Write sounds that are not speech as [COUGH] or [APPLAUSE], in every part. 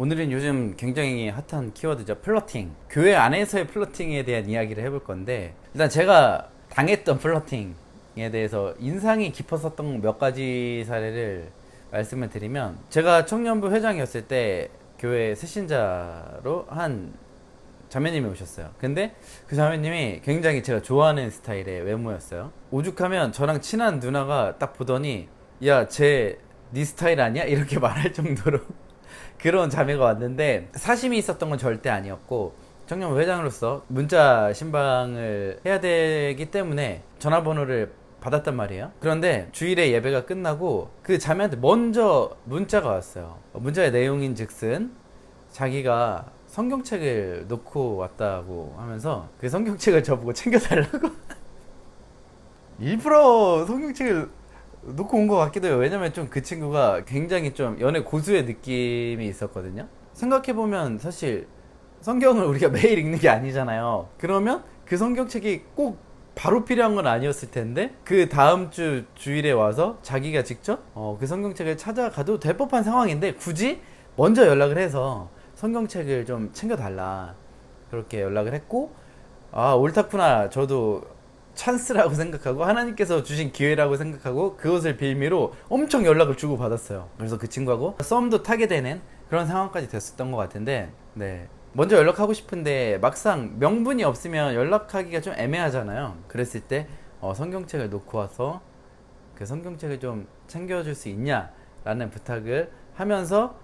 오늘은 요즘 굉장히 핫한 키워드죠. 플러팅. 교회 안에서의 플러팅에 대한 이야기를 해볼 건데, 일단 제가 당했던 플러팅에 대해서 인상이 깊었었던 몇 가지 사례를 말씀을 드리면, 제가 청년부 회장이었을 때 교회 새신자로 한 자매님이 오셨어요. 근데 그 자매님이 굉장히 제가 좋아하는 스타일의 외모였어요. 오죽하면 저랑 친한 누나가 딱 보더니 야, 쟤 네 스타일 아니야? 이렇게 [LAUGHS] 말할 정도로 그런 자매가 왔는데 사심이 있었던 건 절대 아니었고 청년 회장으로서 문자 신방을 해야 되기 때문에 전화번호를 받았단 말이에요. 그런데 주일에 예배가 끝나고 그 자매한테 먼저 문자가 왔어요. 문자의 내용인 즉슨 자기가 성경책을 놓고 왔다고 하면서 그 성경책을 저보고 챙겨달라고 [LAUGHS] 일부러 성경책을 놓고 온 것 같기도 해요. 왜냐면 좀 그 친구가 굉장히 좀 연애 고수의 느낌이 있었거든요. 생각해보면 사실 성경을 우리가 [LAUGHS] 매일 읽는 게 아니잖아요. 그러면 그 성경책이 꼭 바로 필요한 건 아니었을 텐데 그 다음 주 주일에 와서 자기가 직접 어, 그 성경책을 찾아가도 될 법한 상황인데 굳이 먼저 연락을 해서 성경책을 좀 챙겨달라 그렇게 연락을 했고 아 옳다구나 저도 찬스라고 생각하고 하나님께서 주신 기회라고 생각하고 그것을 빌미로 엄청 연락을 주고 받았어요. 그래서 그 친구하고 썸도 타게 되는 그런 상황까지 됐었던 것 같은데 네. 먼저 연락하고 싶은데 막상 명분이 없으면 연락하기가 좀 애매하잖아요. 그랬을 때 어, 성경책을 놓고 와서 그 성경책을 좀 챙겨줄 수 있냐라는 부탁을 하면서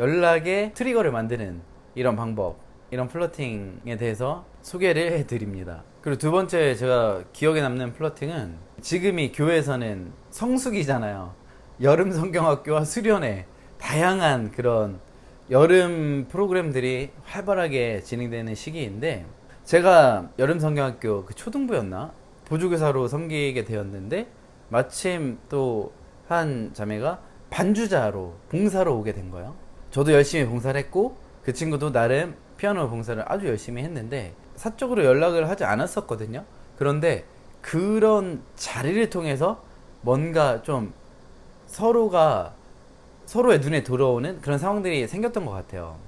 연락의 트리거를 만드는 이런 방법, 이런 플러팅에 대해서 소개를 해드립니다. 그리고 두 번째 제가 기억에 남는 플러팅은 지금이 교회에서는 성수기잖아요. 여름 성경학교와 수련회 다양한 그런 여름 프로그램들이 활발하게 진행되는 시기인데 제가 여름 성경학교 그 초등부였나 보조교사로 섬기게 되었는데 마침 또 한 자매가 반주자로 봉사로 오게 된 거예요. 저도 열심히 봉사를 했고 그 친구도 나름 피아노 봉사를 아주 열심히 했는데 사적으로 연락을 하지 않았었거든요. 그런데 그런 자리를 통해서 뭔가 좀 서로가 서로의 눈에 들어오는 그런 상황들이 생겼던 것 같아요.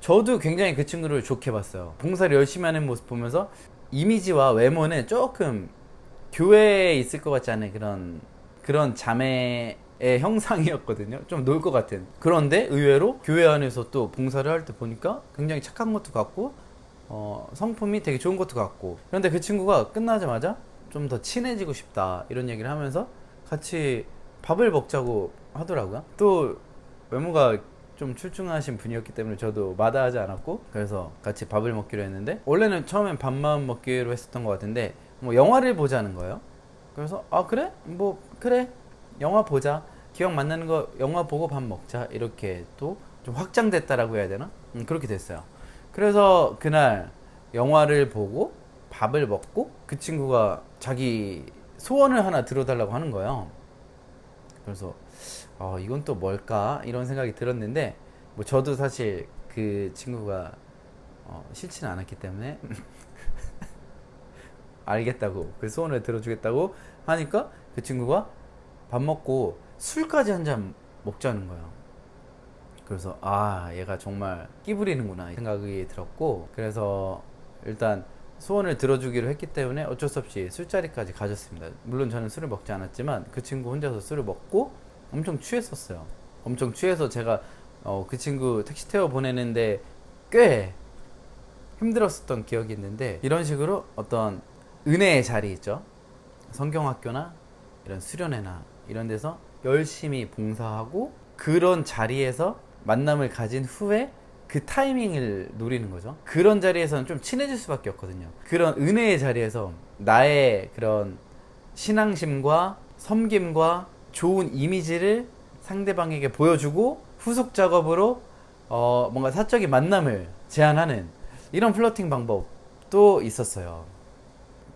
저도 굉장히 그 친구를 좋게 봤어요. 봉사를 열심히 하는 모습 보면서 이미지와 외모는 조금 교회에 있을 것 같지 않은 그런 그런 자매의 형상이었거든요. 좀 놀 것 같은. 그런데 의외로 교회 안에서 또 봉사를 할 때 보니까 굉장히 착한 것도 같고 어, 성품이 되게 좋은 것도 같고. 그런데 그 친구가 끝나자마자 좀 더 친해지고 싶다 이런 얘기를 하면서 같이 밥을 먹자고 하더라고요. 또 외모가 좀 출중하신 분이었기 때문에 저도 마다하지 않았고 그래서 같이 밥을 먹기로 했는데 원래는 처음엔 밥만 먹기로 했었던 것 같은데 뭐 영화를 보자는 거예요. 그래서 아 그래 뭐 그래 영화 보자 기억 만나는 거 영화 보고 밥 먹자 이렇게 또 좀 확장됐다라고 해야 되나 음, 그렇게 됐어요. 그래서 그날 영화를 보고 밥을 먹고 그 친구가 자기 소원을 하나 들어달라고 하는 거예요. 그래서 어, 이건 또 뭘까 이런 생각이 들었는데 뭐 저도 사실 그 친구가 어, 싫지는 않았기 때문에 [LAUGHS] 알겠다고 그 소원을 들어주겠다고 하니까 그 친구가 밥 먹고 술까지 한 잔 먹자는 거예요. 그래서 아 얘가 정말 끼부리는구나 이 생각이 들었고 그래서 일단 소원을 들어주기로 했기 때문에 어쩔 수 없이 술자리까지 가졌습니다. 물론 저는 술을 먹지 않았지만 그 친구 혼자서 술을 먹고 엄청 취했었어요. 엄청 취해서 제가 어, 그 친구 택시 태워 보내는데 꽤 힘들었었던 기억이 있는데 이런 식으로 어떤 은혜의 자리 있죠. 성경학교나 이런 수련회나 이런 데서 열심히 봉사하고 그런 자리에서 만남을 가진 후에 그 타이밍을 노리는 거죠. 그런 자리에서는 좀 친해질 수밖에 없거든요. 그런 은혜의 자리에서 나의 그런 신앙심과 섬김과 좋은 이미지를 상대방에게 보여주고 후속 작업으로 어 뭔가 사적인 만남을 제안하는 이런 플러팅 방법도 있었어요.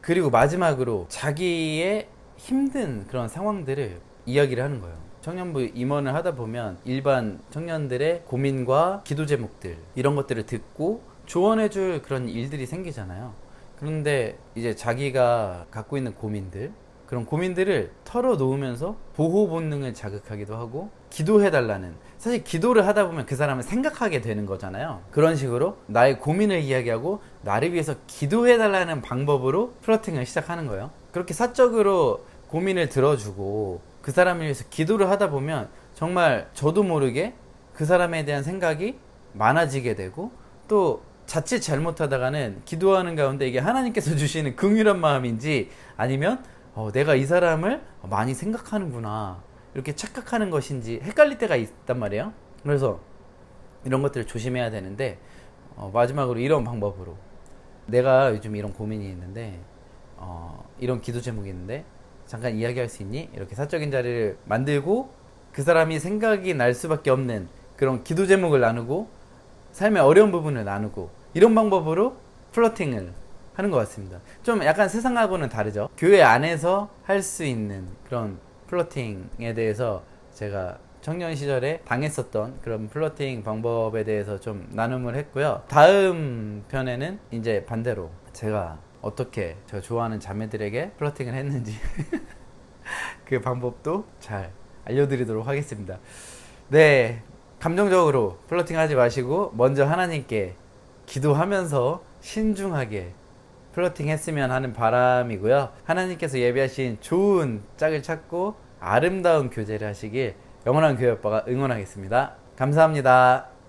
그리고 마지막으로 자기의 힘든 그런 상황들을 이야기를 하는 거예요. 청년부 임원을 하다 보면 일반 청년들의 고민과 기도 제목들 이런 것들을 듣고 조언해줄 그런 일들이 생기잖아요. 그런데 이제 자기가 갖고 있는 고민들 그런 고민들을 털어놓으면서 보호 본능을 자극하기도 하고 기도해달라는 사실 기도를 하다 보면 그 사람을 생각하게 되는 거잖아요. 그런 식으로 나의 고민을 이야기하고 나를 위해서 기도해달라는 방법으로 플러팅을 시작하는 거예요. 그렇게 사적으로 고민을 들어주고 그 사람을 위해서 기도를 하다 보면 정말 저도 모르게 그 사람에 대한 생각이 많아지게 되고 또 자칫 잘못하다가는 기도하는 가운데 이게 하나님께서 [LAUGHS] 주시는 긍휼한 마음인지 아니면 어, 내가 이 사람을 많이 생각하는구나 이렇게 착각하는 것인지 헷갈릴 때가 있단 말이에요. 그래서 이런 것들을 조심해야 되는데 어, 마지막으로 이런 방법으로 내가 요즘 이런 고민이 있는데 어, 이런 기도 제목이 있는데 잠깐 이야기할 수 있니? 이렇게 사적인 자리를 만들고 그 사람이 생각이 날 수밖에 없는 그런 기도 제목을 나누고 삶의 어려운 부분을 나누고 이런 방법으로 플러팅을 하는 것 같습니다. 좀 약간 세상하고는 다르죠. 교회 안에서 할 수 있는 그런 플러팅에 대해서 제가 청년 시절에 당했었던 그런 플러팅 방법에 대해서 좀 나눔을 했고요. 다음 편에는 이제 반대로 제가 어떻게 저 좋아하는 자매들에게 플러팅을 했는지 [LAUGHS] 그 방법도 잘 알려드리도록 하겠습니다. 네, 감정적으로 플러팅 하지 마시고 먼저 하나님께 기도하면서 신중하게 플러팅 했으면 하는 바람이고요. 하나님께서 예비하신 좋은 짝을 찾고 아름다운 교제를 하시길 영원한 교회 오빠가 응원하겠습니다. 감사합니다.